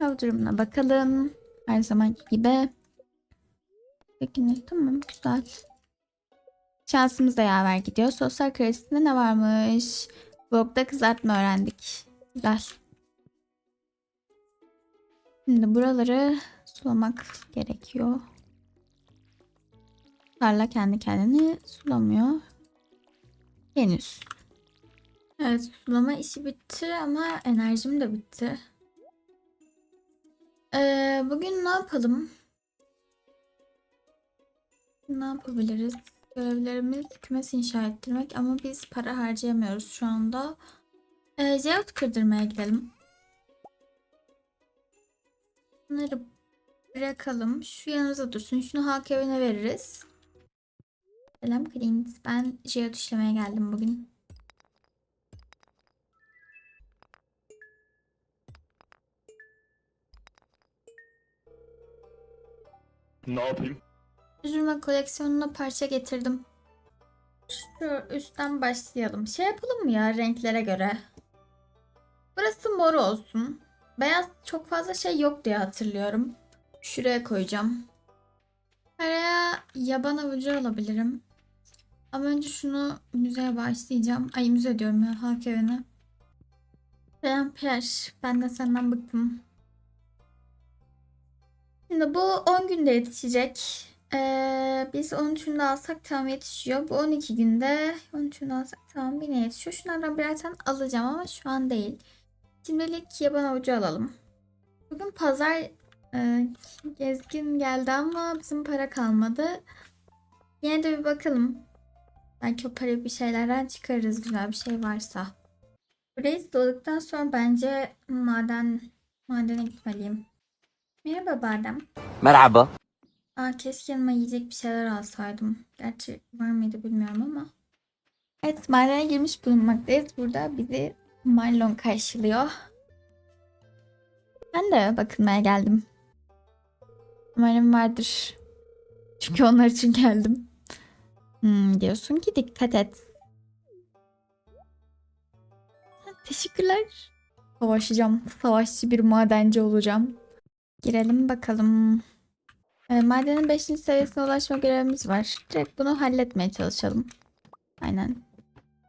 Hava durumuna bakalım. Her zamanki gibi. Peki ne? Tamam güzel. Şansımız da yaver gidiyor. Sosyal kredisinde ne varmış? Blogda kızartma öğrendik. Güzel. Şimdi buraları sulamak gerekiyor. Tarla kendi kendini sulamıyor. Henüz. Evet sulama işi bitti ama enerjim de bitti. Ee, bugün ne yapalım? Ne yapabiliriz? Görevlerimiz kümes inşa ettirmek ama biz para harcayamıyoruz şu anda. Ee, Jeot kırdırmaya gidelim. Bunları bırakalım. Şu yanımıza dursun. Şunu halk evine veririz. Selam Clint. Ben Jeot işlemeye geldim bugün. Ne yapayım? Üzülme koleksiyonuna parça getirdim. Şu üstten başlayalım. Şey yapalım mı ya renklere göre? Burası mor olsun. Beyaz çok fazla şey yok diye hatırlıyorum. Şuraya koyacağım. Araya yaban avucu alabilirim. Ama önce şunu müzeye başlayacağım. Ay müze diyorum ya halk evine. Selam Pierre. Ben de senden bıktım. Şimdi bu 10 günde yetişecek. Ee, biz 13'ünde alsak tam yetişiyor. Bu 12 günde 13'ünde alsak tamam yine yetişiyor. Şunlardan birer tane alacağım ama şu an değil. Şimdilik yaban avucu alalım. Bugün pazar e, gezgin geldi ama bizim para kalmadı. Yine de bir bakalım. Belki o parayı bir şeylerden çıkarırız güzel bir şey varsa. Burayı dolduktan sonra bence maden madene gitmeliyim. Merhaba Badem. Merhaba. Aa, keşke yanıma yiyecek bir şeyler alsaydım. Gerçi var mıydı bilmiyorum ama. Evet madene girmiş bulunmaktayız. Burada bizi Marlon karşılıyor. Ben de bakılmaya geldim. Umarım vardır. Çünkü onlar için geldim. Hmm, diyorsun ki dikkat et. Teşekkürler. Savaşacağım. Savaşçı bir madenci olacağım. Girelim bakalım. E, madenin 5. seviyesine ulaşma görevimiz var. Direkt bunu halletmeye çalışalım. Aynen.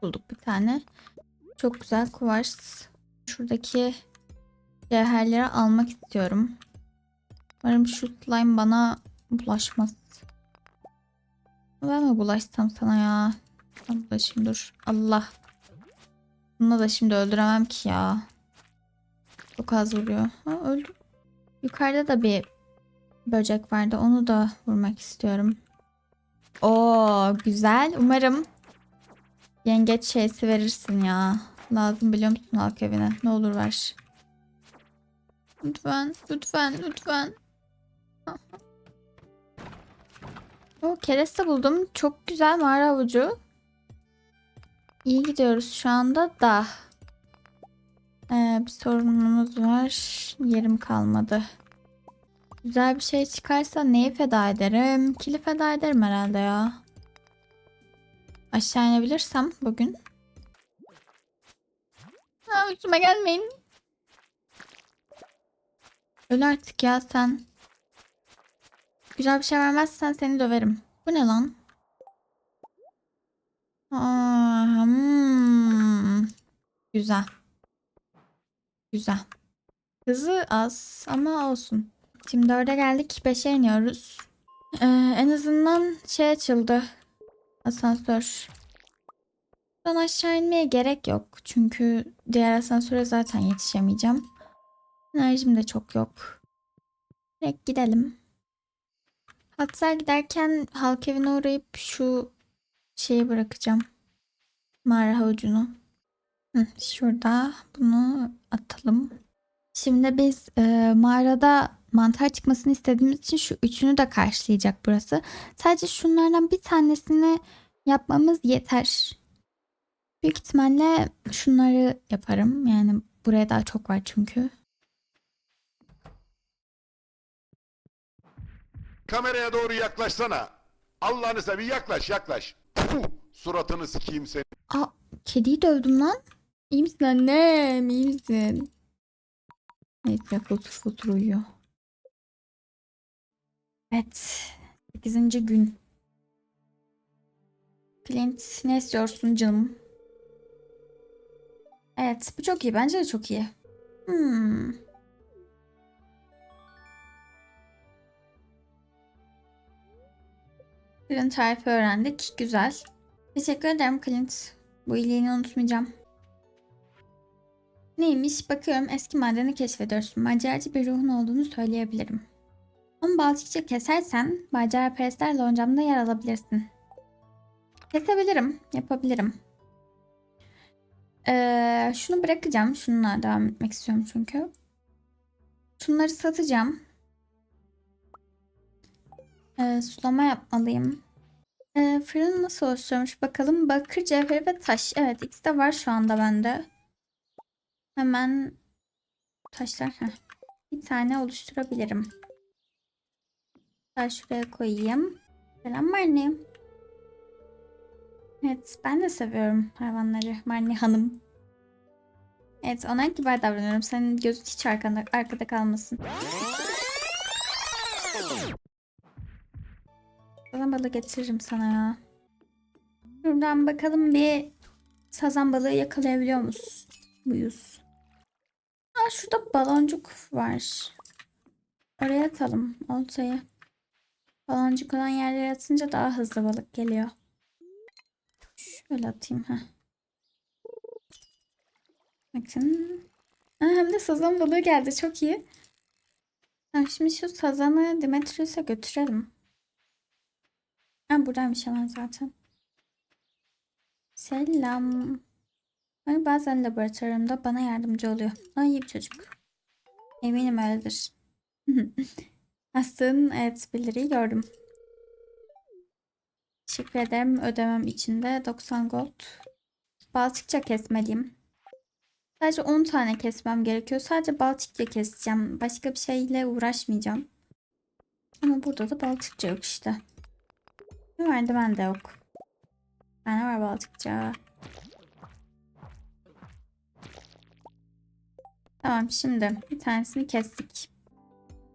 Bulduk bir tane. Çok güzel kuvars. Şuradaki cevherleri almak istiyorum. Umarım şu slime bana bulaşmaz. Ben mi bulaşsam sana ya? Ben bulaşayım dur. Allah. Bunu da şimdi öldüremem ki ya. Çok az vuruyor. Ha, öldü. Yukarıda da bir böcek vardı. Onu da vurmak istiyorum. Oo güzel. Umarım yengeç şeysi verirsin ya. Lazım biliyor musun halk evine? Ne olur ver. Lütfen, lütfen, lütfen. O kereste buldum. Çok güzel mağara avucu. İyi gidiyoruz şu anda da. Ee, bir sorunumuz var. Yerim kalmadı. Güzel bir şey çıkarsa neyi feda ederim? Kili feda ederim herhalde ya. Aşağı inebilirsem bugün. Ha, üstüme gelmeyin. Öl artık ya sen. Güzel bir şey vermezsen seni döverim. Bu ne lan? Aa, hmm. Güzel. Güzel. Hızı az ama olsun. Şimdi orada geldik. 5'e iniyoruz. Ee, en azından şey açıldı. Asansör. Ben aşağı inmeye gerek yok. Çünkü diğer asansöre zaten yetişemeyeceğim. Enerjim de çok yok. Direkt gidelim. Hatta giderken halk evine uğrayıp şu şeyi bırakacağım. Mağara havucunu. Hı, şurada bunu atalım. Şimdi biz e, mağarada mantar çıkmasını istediğimiz için şu üçünü de karşılayacak burası. Sadece şunlardan bir tanesini yapmamız yeter. Büyük ihtimalle şunları yaparım. Yani buraya daha çok var çünkü. Kameraya doğru yaklaşsana. Allah'ını seveyim yaklaş yaklaş. Puh, suratını sikeyim seni. Aa, kediyi dövdüm lan. İyi misin annem? İyi misin? Neyse fotur fotur uyuyor. Evet. 8. gün. Clint ne istiyorsun canım? Evet bu çok iyi. Bence de çok iyi. Hmm. Ürün tarifi öğrendik. Güzel. Teşekkür ederim Clint. Bu iyiliğini unutmayacağım. Neymiş? Bakıyorum eski madeni keşfediyorsun. Maceracı bir ruhun olduğunu söyleyebilirim. Onu balçıkça kesersen macera perestler loncamda yer alabilirsin. Kesebilirim. Yapabilirim. Ee, şunu bırakacağım. Şununla devam etmek istiyorum çünkü. Şunları satacağım. Ee, sulama yapmalıyım. Ee, fırın nasıl oluşturmuş bakalım. Bakır, cevheri ve taş. Evet ikisi de var şu anda bende. Hemen taşlar. Heh. Bir tane oluşturabilirim. Taş şuraya koyayım. Selam Marni. Evet ben de seviyorum hayvanları. Marni Hanım. Evet ona kibar davranıyorum. Senin gözün hiç arkada, arkada kalmasın. Sazan balığı getiririm sana ya. Şuradan bakalım bir sazan balığı yakalayabiliyor? Muyuz? Şurada baloncuk var. Oraya atalım oltayı. Baloncuk olan yerlere atınca daha hızlı balık geliyor. Şöyle atayım ha. Bakın. Aa, hem de sazan balığı geldi çok iyi. Ha, şimdi şu sazanı Demetrius'a götürelim. Ha buradaymış hemen zaten. Selam. Hani bazen laboratuvarımda bana yardımcı oluyor. Ay iyi bir çocuk. Eminim öyledir. Evet bildiriyi gördüm. Teşekkür ederim. Ödemem için de 90 gold. Balçıkça kesmeliyim. Sadece 10 tane kesmem gerekiyor. Sadece balçıkça keseceğim. Başka bir şeyle uğraşmayacağım. Ama burada da balçıkça yok işte. Ne vardı bende yok. Bende var balçıkça. Tamam şimdi bir tanesini kestik.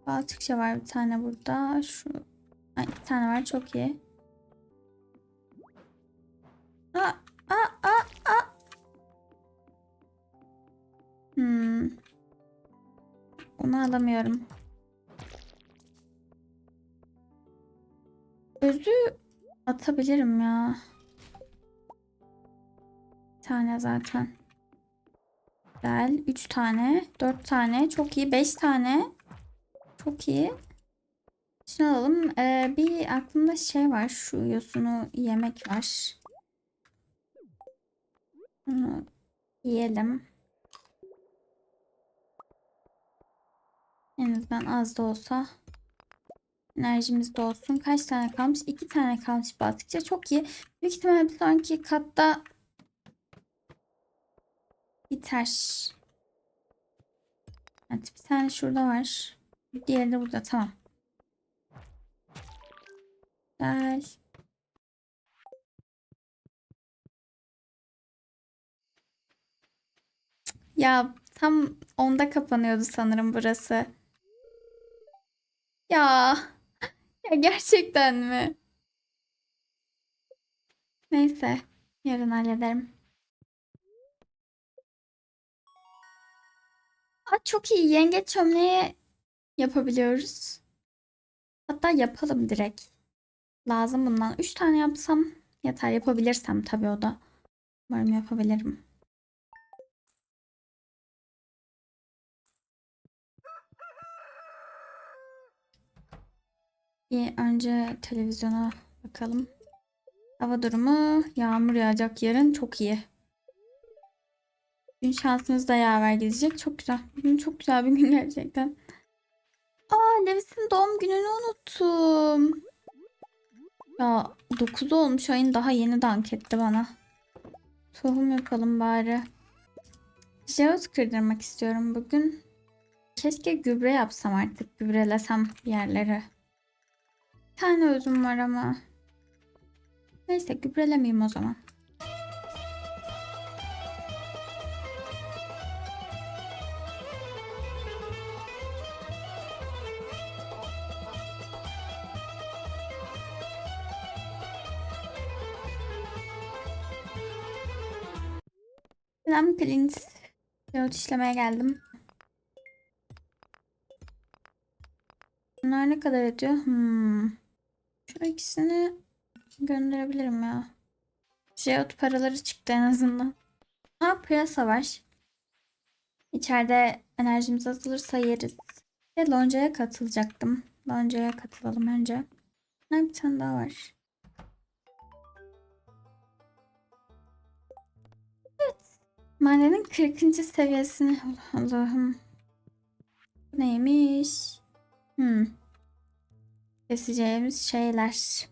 Balçıkça var bir tane burada. Şu Ay, bir tane var çok iyi. Aa, aa, aa, aa. Hmm. Onu alamıyorum. Özü atabilirim ya. Bir tane zaten. Güzel. 3 tane. 4 tane. Çok iyi. 5 tane. Çok iyi. Şunu alalım. Ee, bir aklımda şey var. Şu yosunu yemek var. Bunu yiyelim. En azından az da olsa enerjimiz de olsun. Kaç tane kalmış? 2 tane kalmış batıkça. Çok iyi. Büyük ihtimalle bir sonraki katta biter. Evet bir tane şurada var. Diğeri de burada. Tamam. Güzel. Ya tam onda kapanıyordu sanırım burası. Ya. Ya gerçekten mi? Neyse. Yarın hallederim. Aa, çok iyi. Yengeç çömleği yapabiliyoruz. Hatta yapalım direkt. Lazım bundan. 3 tane yapsam yeter. Yapabilirsem tabii o da. Umarım yapabilirim. Bir önce televizyona bakalım. Hava durumu yağmur yağacak yarın çok iyi. Gün şansımız da yaver gidecek. Çok güzel. Bugün çok güzel bir gün gerçekten. Aa Levis'in doğum gününü unuttum. Ya 9 olmuş ayın daha yeni dank etti bana. Tohum yapalım bari. Jeot kırdırmak istiyorum bugün. Keşke gübre yapsam artık. Gübrelesem yerleri. Bir tane özüm var ama. Neyse gübrelemeyeyim o zaman. Selam Clint. Pilot işlemeye geldim. Bunlar ne kadar ediyor? Hmm. Şu ikisini gönderebilirim ya. Jeot paraları çıktı en azından. Ha piyasa var. İçeride enerjimiz azalırsa yeriz. Ve loncaya katılacaktım. Loncaya katılalım önce. Ha, bir tane daha var. Madenin 40. seviyesini Allah Allah'ım. Neymiş? Hmm. Keseceğimiz şeyler.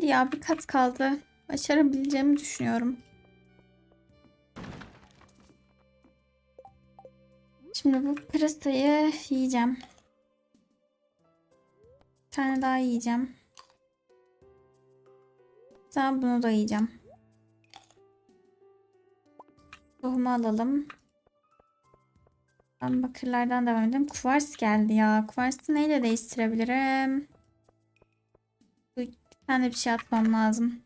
Hadi Ya bir kat kaldı. Başarabileceğimi düşünüyorum. Şimdi bu pırasayı yiyeceğim. Bir tane daha yiyeceğim. Daha bunu da yiyeceğim. Tohumu alalım. Ben bakırlardan devam edelim. Kuvars geldi ya. Kuvarsı neyle değiştirebilirim? Bir tane bir şey atmam lazım.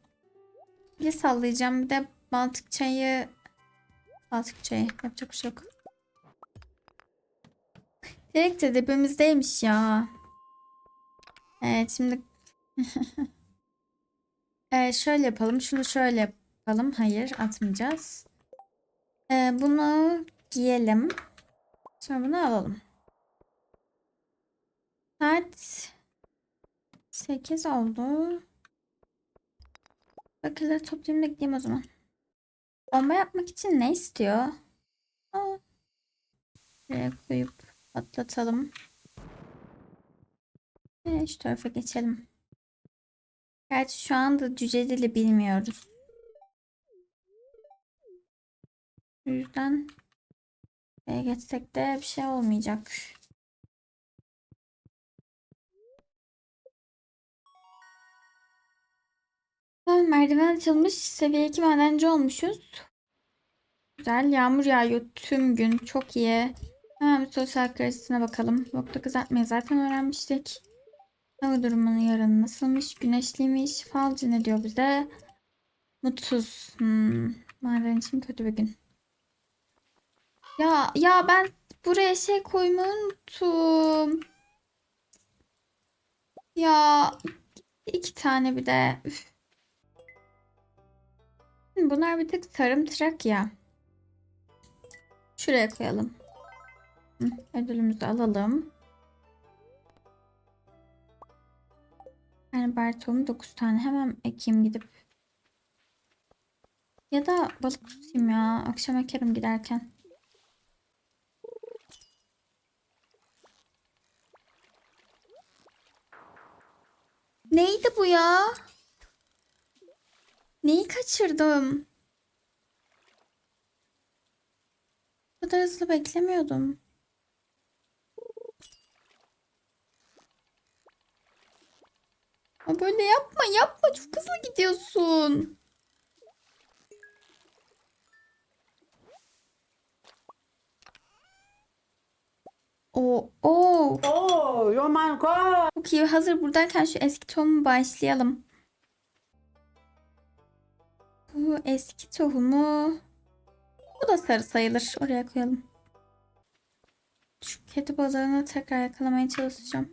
Bir sallayacağım. Bir de baltık çayı baltık çayı yapacak bir şey yok. Direkt de dibimizdeymiş ya. Evet şimdi ee, şöyle yapalım. Şunu şöyle yapalım. Hayır atmayacağız. Ee, bunu giyelim. Sonra bunu alalım. Saat 8 oldu. Bakırları toplayayım da gideyim o zaman. Bomba yapmak için ne istiyor? Aa. Buraya koyup patlatalım. Ve şu tarafa geçelim. Gerçi şu anda cüce dili bilmiyoruz. O yüzden geçsek de bir şey olmayacak. Merdiven açılmış. Seviye 2 madenci olmuşuz. Güzel. Yağmur yağıyor tüm gün. Çok iyi. Hemen bir sosyal kredisine bakalım. Nokta kızartmayı zaten öğrenmiştik. Hava durumunun yarın nasılmış? Güneşliymiş. Falcı ne diyor bize? Mutsuz. Hmm. Maden için kötü bir gün. Ya ya ben buraya şey koymayı unuttum. Ya iki tane bir de. Üf. Bunlar bir tık sarımtırak ya. Şuraya koyalım. Ödülümüzü alalım. Yani Berto'mu 9 tane hemen ekeyim gidip. Ya da balık tutayım ya. Akşam ekerim giderken. Neydi bu ya? Neyi kaçırdım? Bu kadar hızlı beklemiyordum. Ama böyle yapma yapma çok hızlı gidiyorsun. Oo, oo. Oh, oh god! Çok iyi. Hazır buradayken şu eski tohumu başlayalım. Bu eski tohumu. Bu da sarı sayılır. Oraya koyalım. Şu kedi balığını tekrar yakalamaya çalışacağım.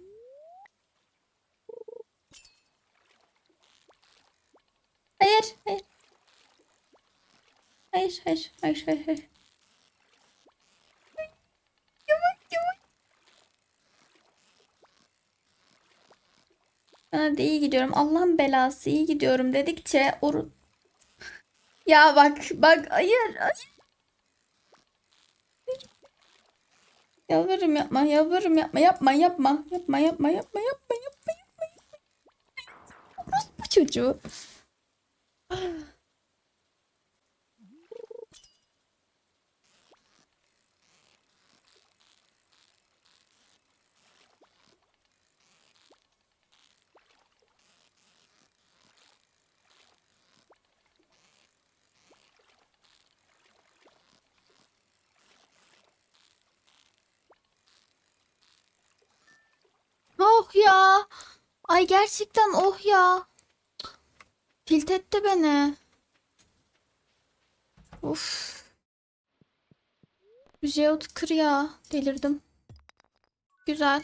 Hayır, hayır. Hayır, hayır, hayır, hayır, hayır. Yavaş, yavaş. De iyi gidiyorum. Allah'ın belası iyi gidiyorum dedikçe oru... Ya bak bak hayır hayır. Yalvarırım yapma, yalvarırım yapma, yapma, yapma, yapma, yapma, yapma, yapma, yapma, yapma, yapma. Bu çocuğu. Oh ya. Ay gerçekten oh ya. Tilt etti beni. Uf. Jeot kır ya. Delirdim. Güzel.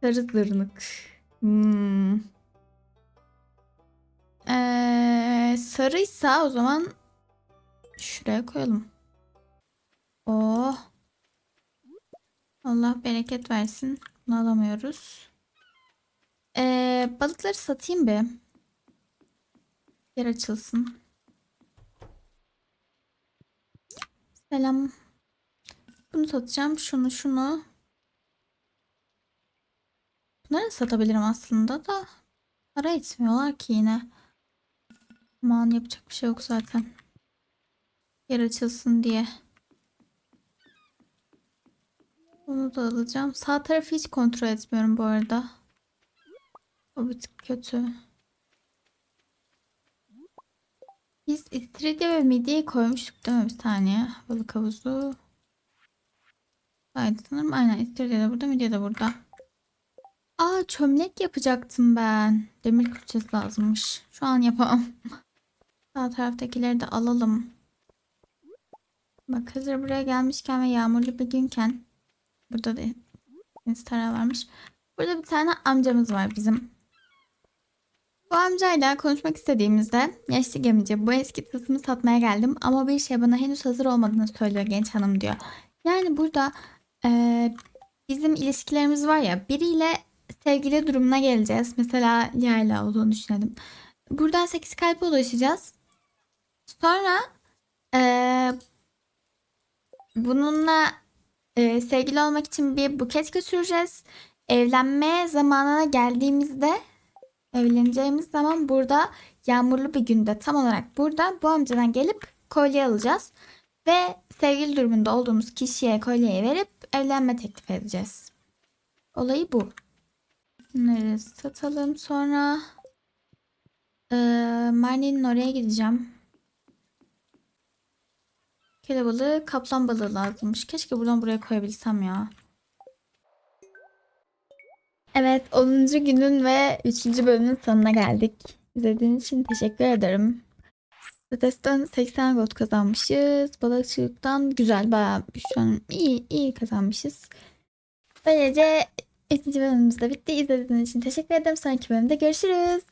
Sarı zırnık. Hmm. Ee, sarıysa o zaman şuraya koyalım. Oh. Allah bereket versin. Bunu alamıyoruz. Ee, balıkları satayım bir. Yer açılsın. Selam. Bunu satacağım. Şunu şunu. Bunları satabilirim aslında da. Para etmiyorlar ki yine. Aman yapacak bir şey yok zaten. Yer açılsın diye. Onu da alacağım. Sağ tarafı hiç kontrol etmiyorum bu arada. O bir tık kötü. Biz istiridye ve midyeyi koymuştuk değil mi? Bir saniye. Balık havuzu. Haydi sanırım. Aynen istiridye de burada, midye de burada. Aa çömlek yapacaktım ben. Demir külçesi lazımmış. Şu an yapamam. Sağ taraftakileri de alalım. Bak hazır buraya gelmişken ve yağmurlu bir günken Burada da Instagram varmış. Burada bir tane amcamız var bizim. Bu amcayla konuşmak istediğimizde yaşlı gemici bu eski tasımı satmaya geldim ama bir şey bana henüz hazır olmadığını söylüyor genç hanım diyor. Yani burada eee, bizim ilişkilerimiz var ya biriyle sevgili durumuna geleceğiz. Mesela Yayla olduğunu düşünelim. Buradan 8 kalpe ulaşacağız. Sonra eee, bununla ee, sevgili olmak için bir buket götüreceğiz. Evlenme zamanına geldiğimizde evleneceğimiz zaman burada yağmurlu bir günde tam olarak burada bu amcadan gelip kolye alacağız. Ve sevgili durumunda olduğumuz kişiye kolyeyi verip evlenme teklif edeceğiz. Olayı bu. Bunları satalım sonra ee, Marnie'nin oraya gideceğim. Kele balığı, kaplan balığı lazımmış. Keşke buradan buraya koyabilsem ya. Evet 10. günün ve 3. bölümün sonuna geldik. İzlediğiniz için teşekkür ederim. Strates'ten 80 gold kazanmışız. Balıkçılıktan güzel bayağı şu an iyi iyi kazanmışız. Böylece 3. bölümümüz de bitti. İzlediğiniz için teşekkür ederim. Sonraki bölümde görüşürüz.